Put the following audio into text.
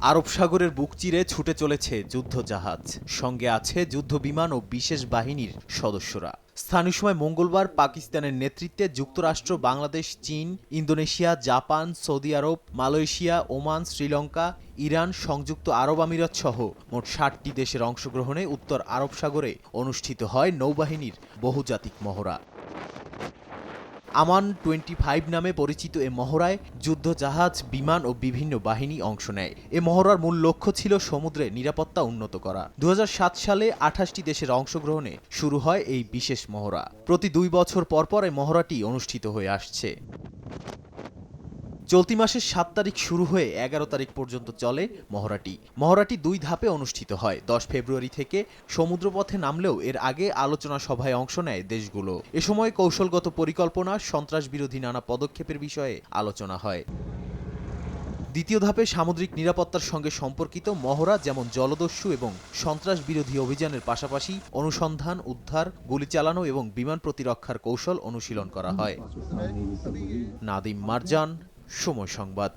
আরব সাগরের বুক চিরে ছুটে চলেছে যুদ্ধজাহাজ। সঙ্গে আছে যুদ্ধ বিমান ও বিশেষ বাহিনীর সদস্যরা। স্থানীয় সময় মঙ্গলবার পাকিস্তানের নেতৃত্বে যুক্তরাষ্ট্র, বাংলাদেশ, চীন, ইন্দোনেশিয়া, জাপান, সৌদি আরব, মালয়েশিয়া, ওমান, শ্রীলঙ্কা, ইরান, সংযুক্ত আরব আমিরাত সহ মোট ষাটটি দেশের অংশগ্রহণে উত্তর আরব সাগরে অনুষ্ঠিত হয় নৌবাহিনীর বহুজাতিক মহড়া। আমান টোয়েন্টি ফাইভ নামে পরিচিত এ মহড়ায় যুদ্ধজাহাজ, বিমান ও বিভিন্ন বাহিনী অংশ নেয়। এ মহড়ার মূল লক্ষ্য ছিল সমুদ্রে নিরাপত্তা উন্নত করা। দু হাজার সাত সালে আঠাশটি দেশের অংশগ্রহণে শুরু হয় এই বিশেষ মহড়া। প্রতি দুই বছর পরপর পর এই মহড়াটি অনুষ্ঠিত হয়ে আসছে। চলতি মাসের সাত তারিখ শুরু হয়ে এগারো তারিখ পর্যন্ত চলে মহড়াটি। মহড়াটি দুই ধাপে অনুষ্ঠিত হয়। দশ ফেব্রুয়ারি থেকে সমুদ্রপথে নামলেও এর আগে আলোচনা সভায় অংশ নেয় দেশগুলো। এ সময় কৌশলগত পরিকল্পনা, সন্ত্রাস বিরোধী নানা পদক্ষেপের বিষয়ে আলোচনা হয়। দ্বিতীয় ধাপে সামুদ্রিক নিরাপত্তার সঙ্গে সম্পর্কিত মহড়া যেমন জলদস্যু এবং সন্ত্রাস বিরোধী অভিযানের পাশাপাশি অনুসন্ধান, উদ্ধার, গুলি চালানো এবং বিমান প্রতিরক্ষার কৌশল অনুশীলন করা হয়। নাদিম মারজান সময় সংবাদ।